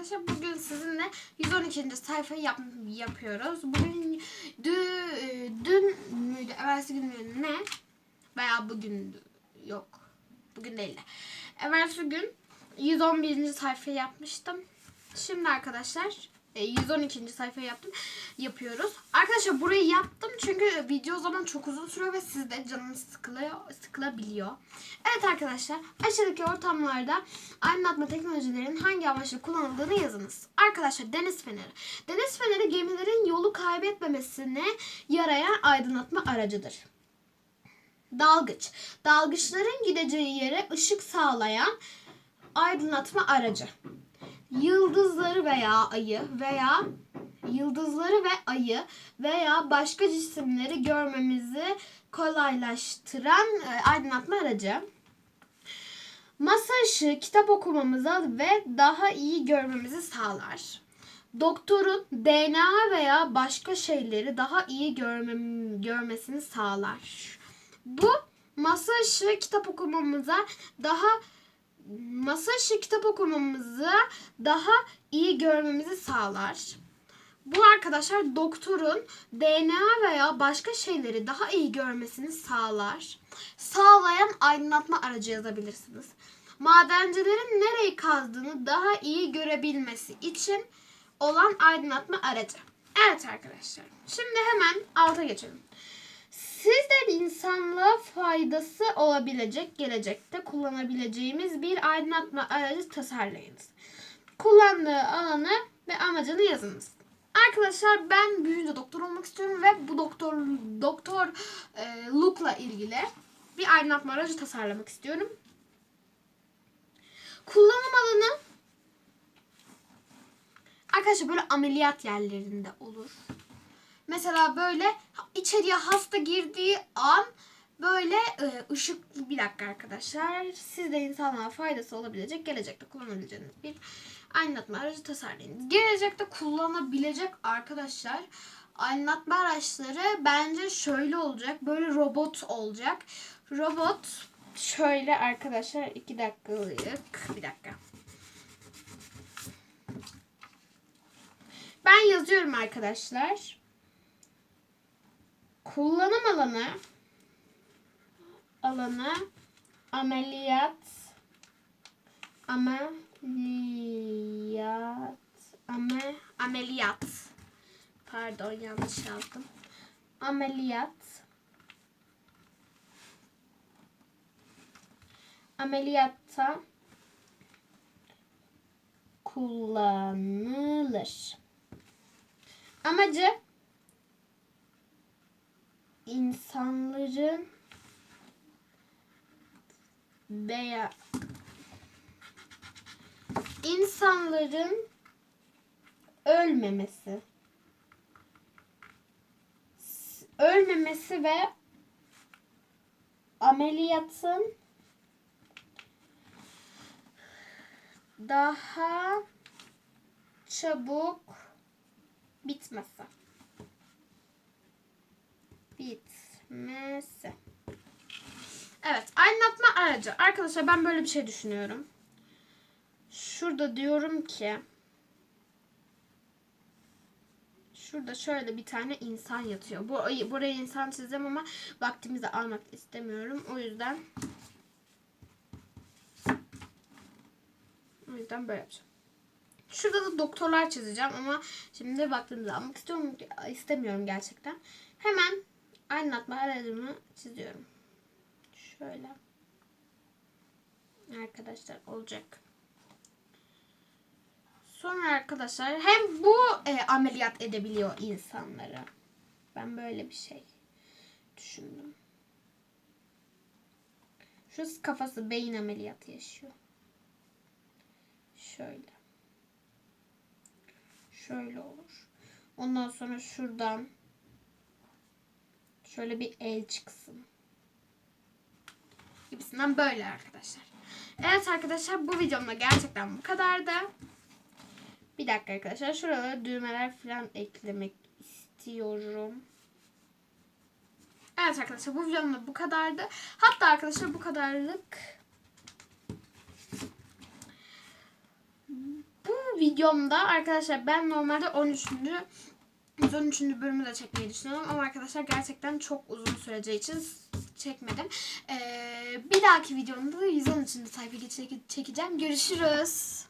arkadaşlar bugün sizinle 112. sayfayı yap, yapıyoruz. Bugün dü, e, dün müydü, evvelsi gün müydü ne? Veya bugün yok. Bugün değil de. Evvelsi gün 111. sayfayı yapmıştım. Şimdi arkadaşlar e, 112. sayfayı yaptım. Yapıyoruz. Arkadaşlar burayı yaptım çünkü video zaman çok uzun sürüyor ve sizde canınız sıkılıyor, sıkılabiliyor. Evet arkadaşlar aşağıdaki ortamlarda aydınlatma teknolojilerinin hangi amaçla kullanıldığını yazınız. Arkadaşlar deniz feneri. Deniz feneri gemilerin yolu kaybetmemesine yarayan aydınlatma aracıdır. Dalgıç. Dalgıçların gideceği yere ışık sağlayan aydınlatma aracı. Yıldızları veya ayı veya yıldızları ve ayı veya başka cisimleri görmemizi kolaylaştıran e, aydınlatma aracı. Masa ışığı kitap okumamıza ve daha iyi görmemizi sağlar. Doktorun DNA veya başka şeyleri daha iyi görmem, görmesini sağlar. Bu masa ışığı kitap okumamıza daha masa ışığı kitap okumamızı daha iyi görmemizi sağlar. Bu arkadaşlar doktorun DNA veya başka şeyleri daha iyi görmesini sağlar. Sağlayan aydınlatma aracı yazabilirsiniz. Madencilerin nereyi kazdığını daha iyi görebilmesi için olan aydınlatma aracı. Evet arkadaşlar. Şimdi hemen alta geçelim. Sizler insanlığa faydası olabilecek gelecekte kullanabileceğimiz bir aydınlatma aracı tasarlayınız. Kullandığı alanı ve amacını yazınız. Arkadaşlar ben büyüyünce doktor olmak istiyorum ve bu doktor doktor e, ilgili bir aydınlatma aracı tasarlamak istiyorum. Kullanım alanı arkadaşlar böyle ameliyat yerlerinde olur. Mesela böyle içeriye hasta girdiği an böyle e, ışıklı bir dakika arkadaşlar. Siz de insanlığa faydası olabilecek gelecekte kullanabileceğiniz bir aydınlatma aracı tasarlayın. Gelecekte kullanabilecek arkadaşlar aydınlatma araçları bence şöyle olacak. Böyle robot olacak. Robot şöyle arkadaşlar iki dakikalık bir dakika. Ben yazıyorum arkadaşlar. Kullanım alanı. Alanı. Ameliyat. Ameliyat. Ame, ameliyat. Pardon yanlış yazdım. Ameliyat. Ameliyatta kullanılır. Amacı insanların veya insanların ölmemesi ölmemesi ve ameliyatın daha çabuk bitmesi. Bitmesi. Evet, aydınlatma aracı. Arkadaşlar ben böyle bir şey düşünüyorum. Şurada diyorum ki Şurada şöyle bir tane insan yatıyor. Bu buraya insan çizeceğim ama vaktimizi almak istemiyorum. O yüzden O yüzden böyle yapacağım. Şurada da doktorlar çizeceğim ama şimdi vaktinizi almak istiyorum istemiyorum gerçekten. Hemen aydınlatma aracımı çiziyorum. Şöyle. Arkadaşlar olacak. Sonra arkadaşlar hem bu e, ameliyat edebiliyor insanları. Ben böyle bir şey düşündüm. Şu kafası beyin ameliyatı yaşıyor. Şöyle. Şöyle olur. Ondan sonra şuradan şöyle bir el çıksın. Gibisinden böyle arkadaşlar. Evet arkadaşlar bu videomda gerçekten bu kadardı. Bir dakika arkadaşlar. Şuralara düğmeler falan eklemek istiyorum. Evet arkadaşlar bu videomda bu kadardı. Hatta arkadaşlar bu kadarlık bu videomda arkadaşlar ben normalde 13. 113. bölümü de çekmeyi düşünüyorum ama arkadaşlar gerçekten çok uzun süreceği için çekmedim. Ee, bir dahaki videomda 113. sayfa çekeceğim. Görüşürüz.